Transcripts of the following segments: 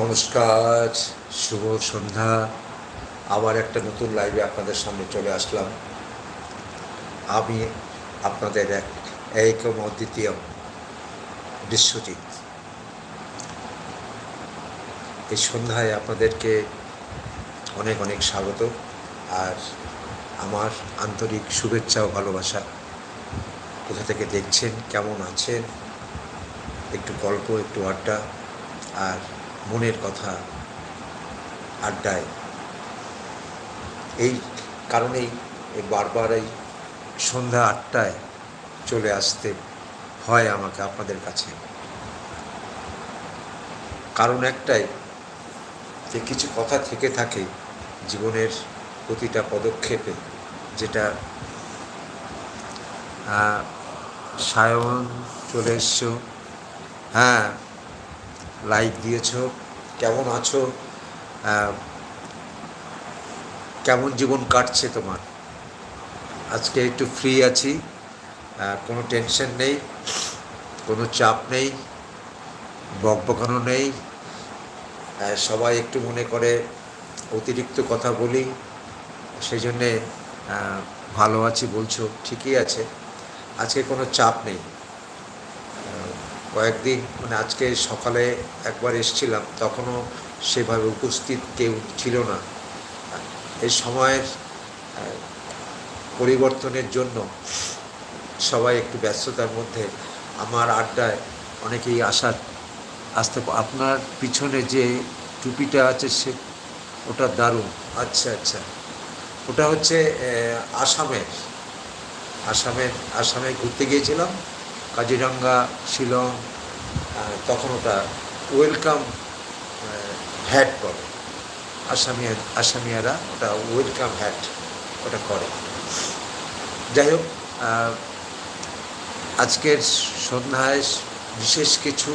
নমস্কার, শুভ সন্ধ্যা। আবার একটা নতুন লাইভে আপনাদের সামনে চলে আসলাম। আমি আপনাদের এক, একম অদ্বিতীয় বিশ্বজিৎ। এই সন্ধ্যায় আপনাদেরকে অনেক অনেক স্বাগত। আর আমার আন্তরিক শুভেচ্ছা ও ভালোবাসা। কোথা থেকে দেখছেন, কেমন আছেন? একটু গল্প, একটু আড্ডা। আর মনের কথা আড্ডায়। এই কারণেই বারবার এই সন্ধ্যা আটটায় চলে আসতে হয় আমাকে আপনাদের কাছে। কারণ একটাই যে কিছু কথা থেকে থাকে জীবনের প্রতিটা পদক্ষেপে, যেটা সায়ন চলে এসছো। হ্যাঁ লাইক দিয়েছ, কেমন আছো কেমন জীবন কাটছে তোমার? আজকে একটু ফ্রি আছি কোনো টেনশন নেই, কোনো চাপ নেই, বকবকানো নেই সবাই একটু মনে করে অতিরিক্ত কথা বলি, সেই জন্যে ভালো আছি বলছো, ঠিকই আছে, আজকে কোনো চাপ নেই। কয়েকদিন মানে আজকে সকালে একবার এসছিলাম, তখনও সেভাবে উপস্থিত কেউ ছিল না। এই সময়ের পরিবর্তনের জন্য সবাই একটু ব্যস্ততার মধ্যে আমার আড্ডায় অনেকেই আসার আসতে আপনার পিছনে যে টুপিটা আছে সে, ওটা দারুণ। আচ্ছা আচ্ছা। ওটা হচ্ছে আসামের আসামের, আসামে ঘুরতে গিয়েছিলাম। কাজিরাঙ্গা শিলং তখন ওটা ওয়েলকাম হ্যাট বলে। আসামিয়া, আসামিয়ারা ওটা ওয়েলকাম হ্যাট ওটা করে। যাই হোক আজকের সন্ধ্যায় বিশেষ কিছু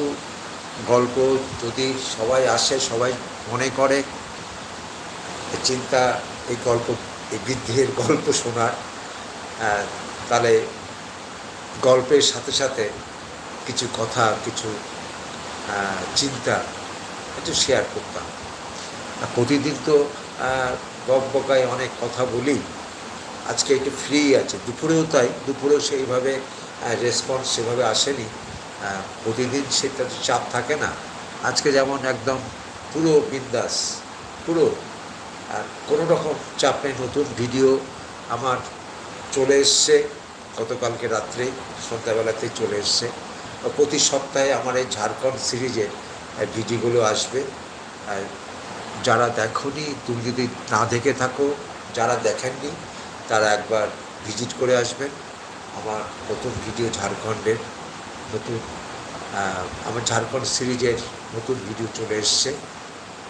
গল্প যদি সবাই আসে, সবাই মনে করে চিন্তা এই গল্প, এই বৃদ্ধির গল্প শোনার তাহলে গল্পের সাথে সাথে কিছু কথা কিছু চিন্তা একটু শেয়ার করতাম। প্রতিদিন তো আহ, বক বকায় অনেক কথা বলি। আজকে একটু ফ্রি আছে। দুপুরেও তাই দুপুরেও সেইভাবে রেসপন্স সেভাবে আসেনি। প্রতিদিন সেটা তো চাপ থাকে না। আজকে যেমন একদম পুরো বিন্দাস পুরো। আর কোনো রকম চাপ নেই নতুন ভিডিও আমার চলে এসছে। গতকালকে রাত্রে সন্ধ্যাবেলাতেই চলে এসছে। প্রতি সপ্তাহে আমার এই ঝাড়খণ্ড সিরিজের ভিডিওগুলো আসবে। যারা দেখনি, তুমি যদি না দেখে থাকো, যারা দেখেননি, তারা একবার ভিজিট করে আসবেন। আমার নতুন ভিডিও ঝাড়খণ্ডের, নতুন আমার ঝাড়খণ্ড সিরিজের নতুন ভিডিও চলে এসছে।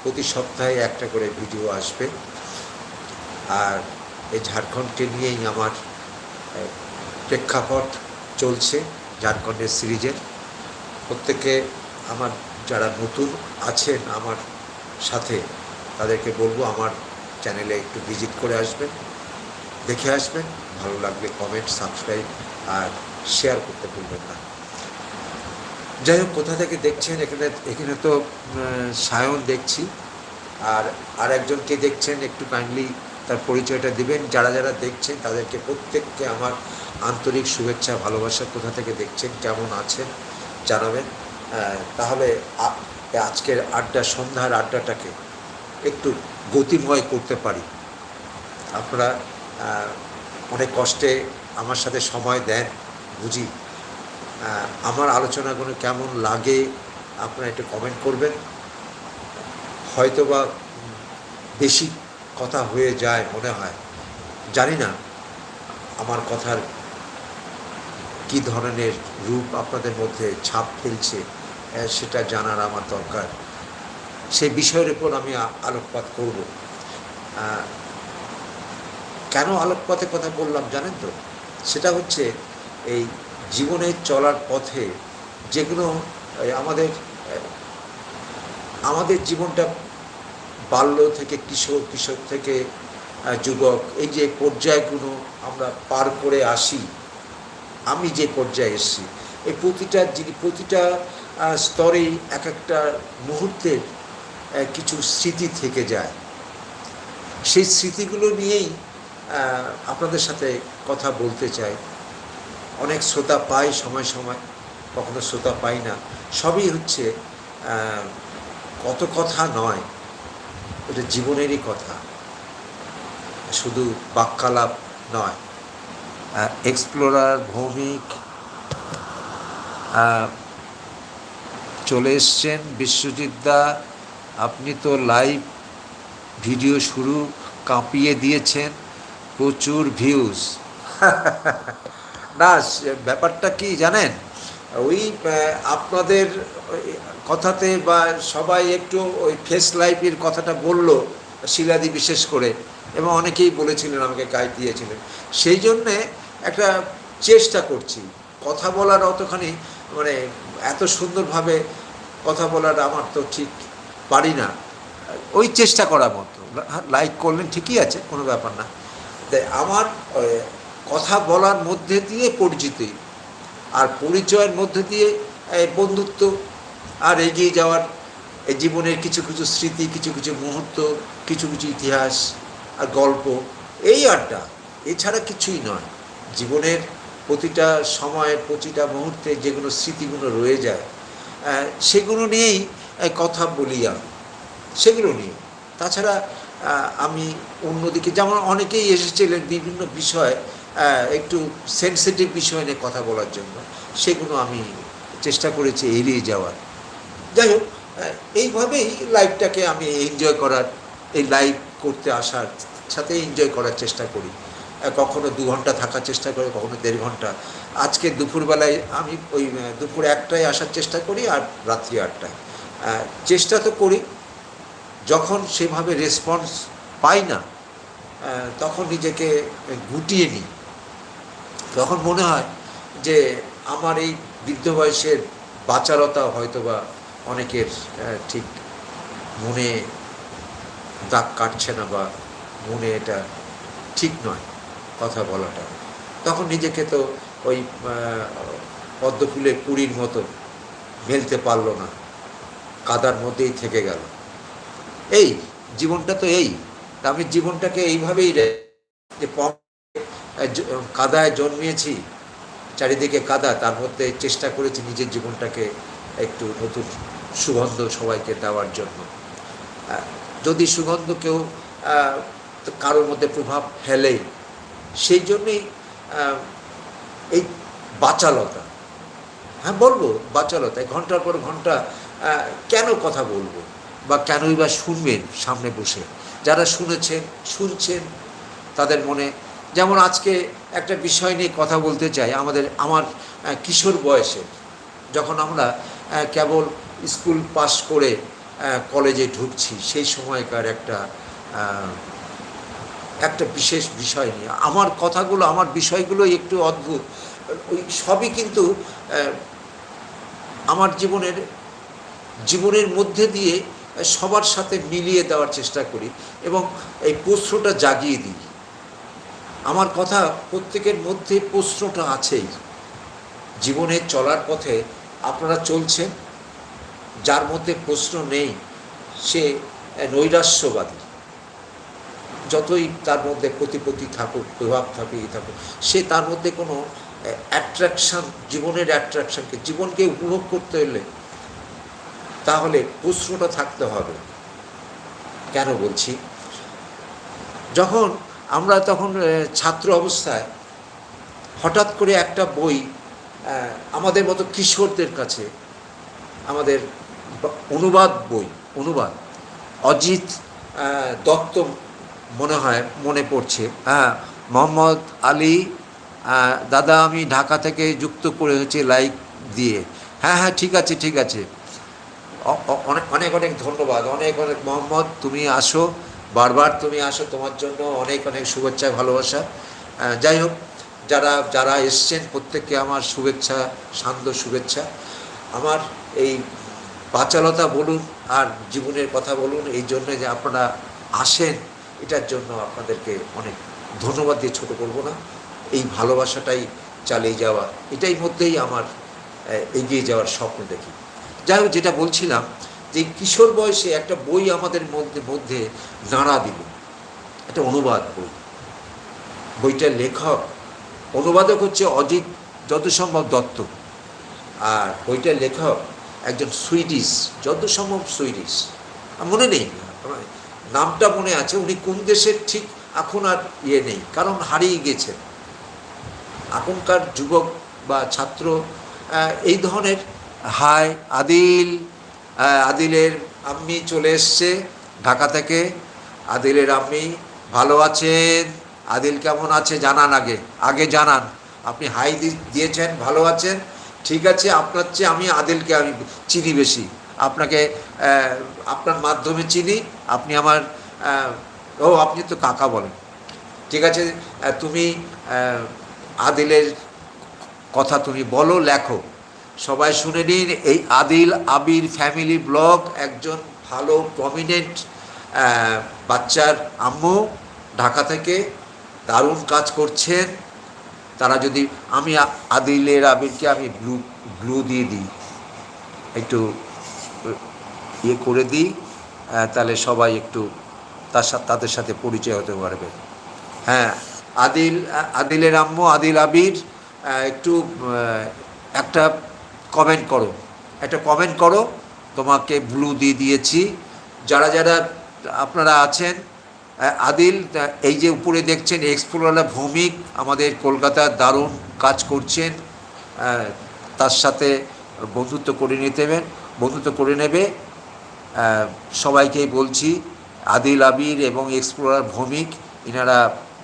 প্রতি সপ্তাহে একটা করে ভিডিও আসবে। আর এই ঝাড়খণ্ডকে নিয়েই আমার প্রেক্ষাপট চলছে ঝাড়খণ্ডের সিরিজের। প্রত্যেকে আমার যারা নতুন আছেন আমার সাথে, তাদেরকে বলব আমার চ্যানেলে একটু ভিজিট করে আসবেন, দেখে আসবেন। ভালো লাগলে কমেন্ট সাবস্ক্রাইব আর শেয়ার করতে ভুলবেন না। যাই হোক, কোথা থেকে দেখছেন? এখানে এখানে তো সায়ন দেখছি। আর আর একজনকে দেখছেন, একটু কাইন্ডলি তার পরিচয়টা দিবেন। যারা যারা দেখছেন, তাদেরকে প্রত্যেককে আমার আন্তরিক শুভেচ্ছা, ভালোবাসা কোথা থেকে দেখছেন, কেমন আছেন, জানাবেন। তাহলে আজকের আড্ডা, সন্ধ্যার আড্ডাটাকে একটু গতিময় করতে পারি। আপনারা অনেক কষ্টে আমার সাথে সময় দেন, বুঝি। আমার আলোচনাগুলো কেমন লাগে, আপনারা একটু কমেন্ট করবেন। হয়তোবা বেশি কথা হয়ে যায় মনে হয়। জানি না, আমার কথার কি ধরনের রূপ আপনাদের মধ্যে ছাপ ফেলছে সেটা জানার আমার দরকার। সেই বিষয়ের উপর আমি আলোকপাত করব। কেন আলোকপাতে কথা বললাম জানেন তো? সেটা হচ্ছে এই জীবনে চলার পথে যেগুলো আমাদের আমাদের জীবনটা বাল্য থেকে কিশোর কিশোর থেকে যুবক, এই যে পর্যায়গুলো আমরা পার করে আসি আমি যে পর্যায়ে এসেছি, এই প্রতিটা যিনি প্রতিটা স্তরেই এক একটা মুহূর্তের কিছু স্মৃতি থেকে যায়। সেই স্মৃতিগুলো নিয়েই আপনাদের সাথে কথা বলতে চাই। অনেক শ্রোতা পাই সময় সময়, কখনো শ্রোতা পাই না। সবই হচ্ছে কত কথা নয়, এটা জীবনেরই কথা। শুধু বাক্যালাপ নয়। এক্সপ্লোরার ভৌমিক চলে এসছেন বিশ্বজিৎ দা। আপনি তো লাইভ ভিডিও শুরু কাঁপিয়ে দিয়েছেন, প্রচুর ভিউজ না ব্যাপারটা কি জানেন? ওই আপনাদের কথাতে বা সবাই একটু ওই ফেস লাইফের কথাটা বলল, শিলাদি বিশেষ করে। এবং অনেকেই বলেছিলেন, আমাকে গাইড দিয়েছিলেন। সেই জন্যে একটা চেষ্টা করছি। কথা বলার অতখানি মানে এত সুন্দরভাবে কথা বলার আমার তো ঠিক পারি না। ওই চেষ্টা করার মতো। লাইক করলেন ঠিকই আছে, কোনো ব্যাপার না। তাই আমার কথা বলার মধ্যে দিয়ে পরিচিতি। আর পরিচয়ের মধ্যে দিয়ে বন্ধুত্ব। আর এগিয়ে যাওয়ার এই জীবনের কিছু কিছু স্মৃতি, কিছু কিছু মুহূর্ত, কিছু কিছু ইতিহাস আর গল্প, এই আড্ডা। এছাড়া কিছুই নয়। জীবনের প্রতিটা সময়ের প্রতিটা মুহূর্তে যেগুলো স্মৃতিগুলো রয়ে যায় সেগুলো নিয়েই কথা বলি আমি। সেগুলো নিয়ে। তাছাড়া আমি অন্যদিকে, যেমন অনেকেই এসেছিলেন বিভিন্ন বিষয় একটু সেন্সিটিভ বিষয় নিয়ে কথা বলার জন্য, সেগুলো আমি চেষ্টা করেছি এড়িয়ে যাওয়ার। যাই হোক এইভাবেই লাইফটাকে আমি এনজয় করার, এই লাইভ করতে আসার সাথে এনজয় করার চেষ্টা করি। কখনো দু ঘণ্টা থাকার চেষ্টা করে, কখনো দেড় ঘণ্টা। আজকে দুপুরবেলায় আমি ওই দুপুর একটায় আসার চেষ্টা করি আর রাত্রি আটটায়। চেষ্টা তো করি, যখন সেভাবে রেসপন্স পাই না তখন নিজেকে গুটিয়ে নিই। তখন মনে হয় যে আমার এই বৃদ্ধ বয়সের বাচালতা হয়তোবা অনেকের ঠিক মনে দাগ কাটছে না বা মনে এটা ঠিক নয়। কথা বলাটা। তখন নিজেকে তো ওই আহ, পদ্মফুলের কুড়ির মতো মেলতে পারল না। কাদার মধ্যেই থেকে গেল। এই জীবনটা তো এই। আমি জীবনটাকে এইভাবেই রে- যে কাদায় জন্মিয়েছি চারিদিকে কাদা তার মধ্যে চেষ্টা করেছি নিজের জীবনটাকে একটু নতুন সুগন্ধ সবাইকে দেওয়ার জন্য। যদি সুগন্ধ কেউ কারোর মধ্যে প্রভাব ফেলে সেই জন্যেই এই বাচালতা। হ্যাঁ বলব বাচালতা ঘণ্টার পর ঘণ্টা কেন কথা বলব? বা কেনই বা শুনবেন সামনে বসে? যারা শুনেছেন, শুনছেন, তাদের মনে, যেমন আজকে একটা বিষয় নিয়ে কথা বলতে চাই, আমাদের, আমার কিশোর বয়সে। যখন আমরা কেবল স্কুল পাস করে কলেজে ঢুকছি, সেই সময়কার একটা একটা বিশেষ বিষয় নিয়ে। আমার কথাগুলো, আমার বিষয়গুলো একটু অদ্ভুত। ওই সবই কিন্তু আমার জীবনের জীবনের মধ্যে দিয়ে সবার সাথে মিলিয়ে দেওয়ার চেষ্টা করি এবং এই প্রশ্নটা জাগিয়ে দিই। আমার কথা প্রত্যেকের মধ্যে প্রশ্নটা আছেই। জীবনে চলার পথে আপনারা চলছেন, যার মধ্যে প্রশ্ন নেই, সে নৈরাস্যবাদী যতই তার মধ্যে প্রতিপত্তি থাকুক, প্রভাব থাকুক, ই থাকুক, সে তার মধ্যে কোনো অ্যাট্রাকশন জীবনের অ্যাট্রাকশনকে জীবনকে উপভোগ করতে হলে তাহলে প্রশ্নটা থাকতে হবে, কেন বলছি? যখন আমরা তখন ছাত্র অবস্থায় হঠাৎ করে একটা বই আমাদের মতো কিশোরদের কাছে, আমাদের অনুবাদ বই, অনুবাদ, অজিত দত্ত মনে হয়, মনে পড়ছে। হ্যাঁ মোহাম্মদ আলী দাদা আমি ঢাকা থেকে যুক্ত করে হচ্ছে লাইক দিয়ে। হ্যাঁ হ্যাঁ ঠিক আছে ঠিক আছে। অনেক অনেক অনেক ধন্যবাদ। অনেক অনেক, মোহাম্মদ, তুমি আসো। বারবার তুমি আসো, তোমার জন্য অনেক অনেক শুভেচ্ছা, ভালোবাসা। যাই হোক, যারা যারা এসছেন, প্রত্যেককে আমার শুভেচ্ছা শান্ত শুভেচ্ছা। আমার এই বাচালতা বলুন আর জীবনের কথা বলুন, এই জন্য যে আপনারা আসেন এটার জন্য আপনাদেরকে অনেক ধন্যবাদ দিয়ে ছোট করব না। এই ভালোবাসাটাই চালিয়ে যাওয়া, এটাই মধ্যেই আমার এগিয়ে যাওয়ার স্বপ্ন দেখি। যাই হোক, যেটা বলছিলাম যে কিশোর বয়সে একটা বই আমাদের মধ্যে মধ্যে নাড়া দিল। একটা অনুবাদ বই। বইটার লেখক, অনুবাদক হচ্ছে অজিত যত সম্ভব দত্ত। আর বইটার লেখক একজন সুইডিশ যত সম্ভব সুইডিশ মনে নেই নামটা মনে আছে, উনি কোন দেশের ঠিক এখন আর ইয়ে নেই, কারণ হারিয়ে গেছেন। এখনকার যুবক বা ছাত্র এই ধরনের হাই আদিল আদিলের আম্মি চলে এসছে ঢাকা থেকে, আদিলের আম্মি ভালো আছেন, আদিল কেমন আছে জানান আগে আগে জানান। আপনি হাই দিয়েছেন, ভালো আছেন, ঠিক আছে, আপনার চেয়ে আমি আদিলকে আমি চিনি বেশি। আপনাকে আপনার মাধ্যমে চিনি আপনি আমার ও, আপনি তো কাকা বলেন। ঠিক আছে তুমি আদিলের কথা তুমি বলো, লেখো। সবাই শুনে নিন, এই আদিল আবির ফ্যামিলি ব্লগ, একজন ভালো, প্রমিনেন্ট বাচ্চার আম্মু ঢাকা থেকে দারুণ কাজ করছেন। তারা যদি, আমি আদিলের আবিরকে আমি ব্লু ব্লু দিয়ে দিই। একটু ইয়ে করে দিই। তাহলে সবাই একটু তার তাদের সাথে পরিচয় হতে পারবে। হ্যাঁ আদিল, আদিলের আম্মু, আদিল আবির একটু একটা কমেন্ট করো। একটা কমেন্ট করো, তোমাকে ব্লু দিয়ে দিয়েছি। যারা যারা আপনারা আছেন আদিল এই যে উপরে দেখছেন এক্সপ্লোরা ভৌমিক, আমাদের কলকাতার দারুণ কাজ করছেন। তার সাথে বন্ধুত্ব করে নিতে বন্ধুত্ব করে নেবে। সবাইকেই বলছি, আদিল আবির এবং এক্সপ্লোরার ভৌমিক, ইনারা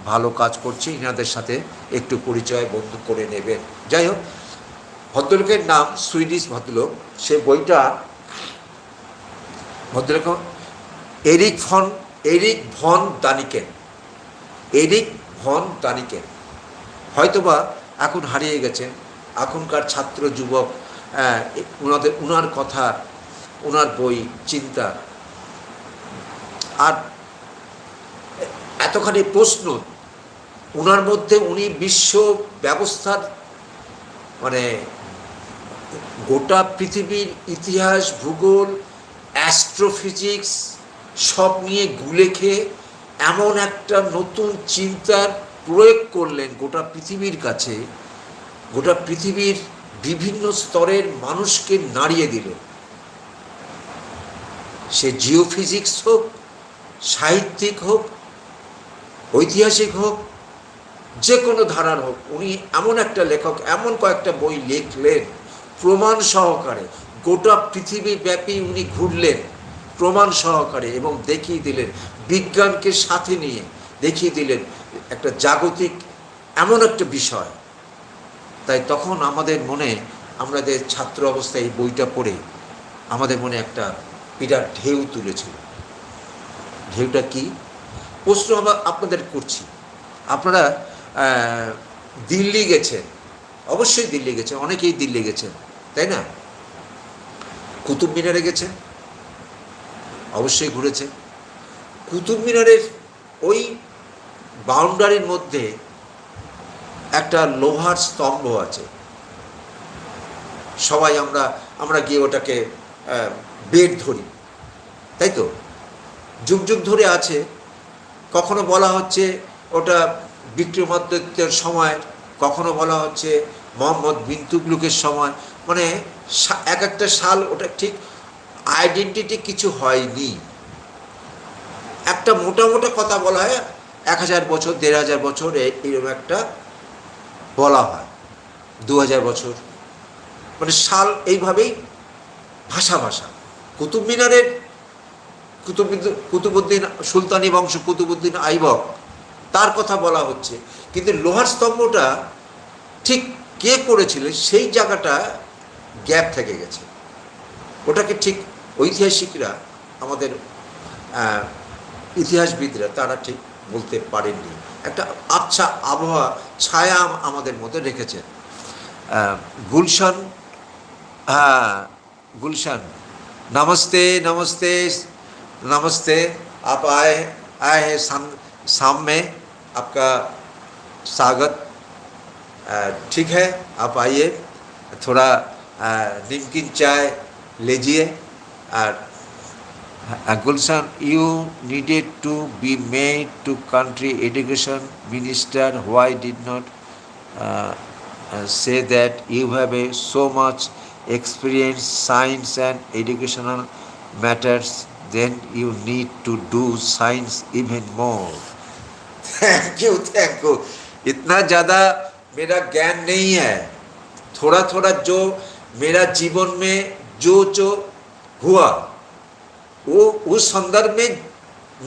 ভালো কাজ করছে, ইনাদের সাথে একটু পরিচয় বন্ধু করে নেবেন যাই হোক, ভদ্রলোকের নাম সুইডিশ ভদ্রলোক। সে বইটা, ভদ্রলোক Erich von, Erich von Daniken Erich von Daniken হয়তোবা এখন হারিয়ে গেছেন। এখনকার ছাত্র যুবক ওনাদের ওনার কথা ওনার বই, চিন্তা। আর এতখানি প্রশ্ন, ওনার মধ্যে উনি বিশ্ব ব্যবস্থার মানে গোটা পৃথিবীর ইতিহাস, ভূগোল, অ্যাস্ট্রোফিজিক্স সব নিয়ে গুলে খেয়ে এমন একটা নতুন চিন্তার প্রয়োগ করলেন গোটা পৃথিবীর কাছে, গোটা পৃথিবীর বিভিন্ন স্তরের মানুষকে নাড়িয়ে দিলেন। সে জিওফিজিক্স হোক, সাহিত্যিক হোক, ঐতিহাসিক হোক, যে কোনো ধারার হোক, উনি এমন একটা লেখক, এমন কয়েকটা বই লিখলেন প্রমাণ সহকারে, গোটা পৃথিবী ব্যাপী উনি ঘুরলেন প্রমাণ সহকারে এবং দেখিয়ে দিলেন, বিজ্ঞানকে সাথে নিয়ে দেখিয়ে দিলেন একটা জাগতিক এমন একটা বিষয়। তাই তখন আমাদের মনে আমাদের ছাত্র অবস্থায় এই বইটা পড়ে, আমাদের মনে একটা বিরাট ঢেউ তুলেছিল। ঢেউটা কি? প্রশ্ন আমরা আপনাদের করছি। আপনারা দিল্লি গেছেন। অবশ্যই দিল্লি গেছেন, অনেকেই দিল্লি গেছেন, তাই না? কুতুব মিনারে গেছেন? অবশ্যই ঘুরেছেন। কুতুব মিনারের ওই বাউন্ডারির মধ্যে একটা লোহার স্তম্ভ আছে। সবাই আমরা আমরা গিয়ে ওটাকে বেড ধরি। তাই তো যুগ যুগ ধরে আছে। কখনো বলা হচ্ছে ওটা বিক্রমাদিত্যের সময়, কখনো বলা হচ্ছে মোহাম্মদ বিন তুগলুকের সময়। মানে এক একটা সাল ওটা ঠিক আইডেন্টিটি কিছু হয়নি। একটা মোটা মোটা কথা বলা হয়, এক হাজার বছর, দেড় হাজার বছর এরকম একটা বলা হয়, দু হাজার বছর। মানে সাল এইভাবেই ভাষা ভাষা। কুতুব মিনারের কুতুবুদ্দিন কুতুবুদ্দিন সুলতানি বংশ কুতুবুদ্দিন আইবক, তার কথা বলা হচ্ছে। কিন্তু লোহার স্তম্ভটা ঠিক কে করেছিল সেই জায়গাটা গ্যাপ থেকে গেছে। ওটাকে ঠিক ঐতিহাসিকরা আমাদের ইতিহাসবিদরা তারা ঠিক বলতে পারেননি। একটা আচ্ছা আবহাওয়া, ছায়া আমাদের মধ্যে রেখেছেন গুলশান হ্যাঁ গুলশান। নমস্তে নমস্তে नमस्ते, आप आए आए हैं शाम शाम में। आपका स्वागत। ठीक है, आप आइए। थोड़ा निमकिन चाय लीजिए। और Gulshan you needed to be made to country education minister why did not say that you have a so much experience science and educational matters Then you need to do science even more. Thank you thank you इतना ज़्यादा मेरा ज्ञान नहीं है। थोड़ा थोड़ा जो मेरा जीवन में जो जो हुआ, वो उस संदर्भ में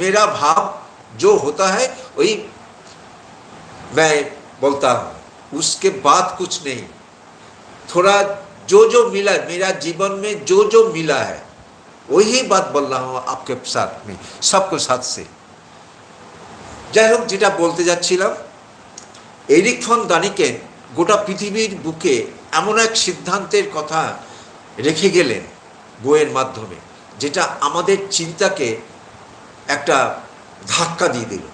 मेरा भाव जो होता है, वही मैं बोलता हूँ। उसके बाद कुछ नहीं। थोड़ा जो जो मिला, मेरा जीवन में जो जो मिला है वही बात बोल रहा हूँ आपके साथ में सबके साथ से যাই হোক যেটা বলতে যাচ্ছিলাম এরিক ফন দানিকেন গোটা পৃথিবীর বুকে এমন এক সিদ্ধান্তের কথা রেখে গেলেন বইয়ের মাধ্যমে যেটা আমাদের চিন্তাকে একটা ধাক্কা দিয়ে দিল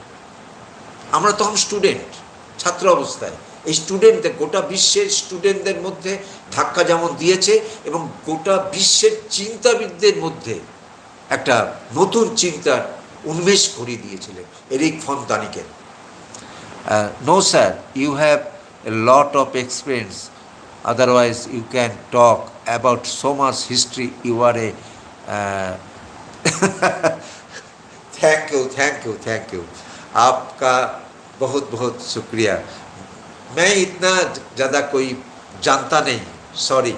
আমরা তখন স্টুডেন্ট ছাত্র অবস্থায় এই এই স্টুডেন্টদের গোটা বিশ্বের স্টুডেন্টদের মধ্যে ধাক্কা যেমন দিয়েছে এবং গোটা বিশ্বের চিন্তাবিদদের মধ্যে একটা নতুন চিন্তার উন্মেষ করিয়ে দিয়েছিলেন Erich von ফন্তানিকে no sir you have a lot of experience otherwise you can talk about so much history you are a thank you thank you thank you আপকা বহুত বহুত শুক্রিয়া मैं इतना ज़्यादा कोई जानता नहीं सॉरी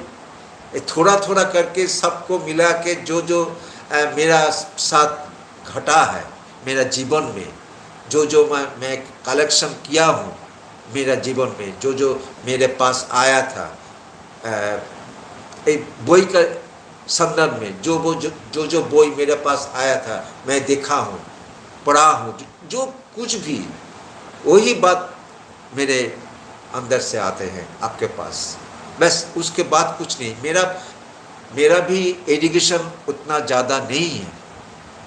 थोड़ा थोड़ा करके सबको मिला के जो जो अ, मेरा साथ घटा है मेरा जीवन में जो जो मैं मैं कलेक्शन किया हूँ मेरा जीवन में जो जो मेरे पास आया था एक बई का संदर्भ में जो वो जो जो जो बोई मेरे पास आया था मैं देखा हूँ पढ़ा हूँ जो, जो कुछ भी वही बात मेरे अंदर से आते हैं आपके पास। बस उसके बाद कुछ नहीं। मेरा मेरा भी एजुकेशन उतना ज़्यादा नहीं है।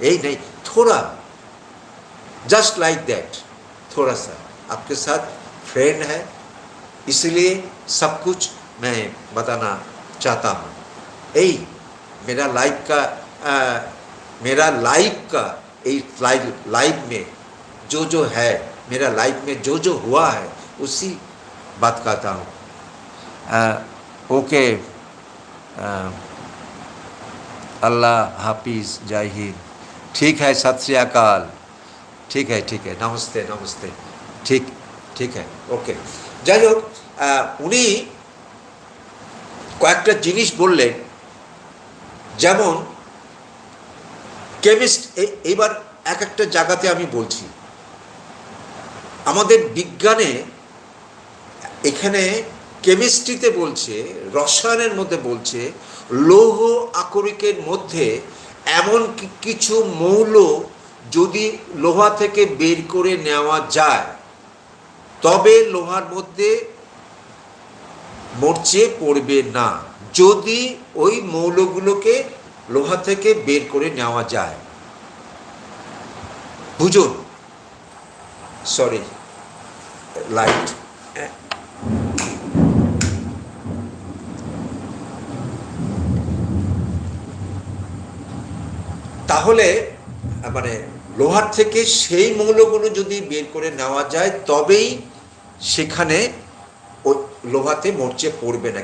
यही नहीं थोड़ा जस्ट लाइक दैट थोड़ा सा। आपके साथ फ्रेंड है इसलिए सब कुछ मैं बताना चाहता हूँ। यही मेरा लाइफ का आ, मेरा लाइफ का लाइफ लाइफ में जो जो है मेरा लाइफ में जो जो हुआ है उसी बात कहता हूँ ओके अल्लाह हाफिज जय हिंद ठीक है सत श्री अकाल ठीक है ठीक है नमस्ते नमस्ते ঠিক ঠিক হ্যাঁ ওকে যাই হোক আহ, উনি কয়েকটা জিনিস বললেন যেমন কেমিস্ট এইবার এক একটা জায়গাতে আমি বলছি আমাদের বিজ্ঞানে এখানে কেমিস্ট্রিতে বলছে, রসায়নের মধ্যে বলছে, লৌহ আকরিকের মধ্যে এমন কিছু মৌল যদি লোহা থেকে বের করে নেওয়া যায়, তবে লোহার মধ্যে মরচে পড়বে না। যদি ওই মৌলগুলোকে লোহা থেকে বের করে নেওয়া যায়। বুঝুন? সরি লাইট তাহলে মানে লোহার থেকে সেই মৌলগুলো যদি বের করে নেওয়া যায়, তবেই সেখানে ওই লোহাতে মরচে পড়বে না।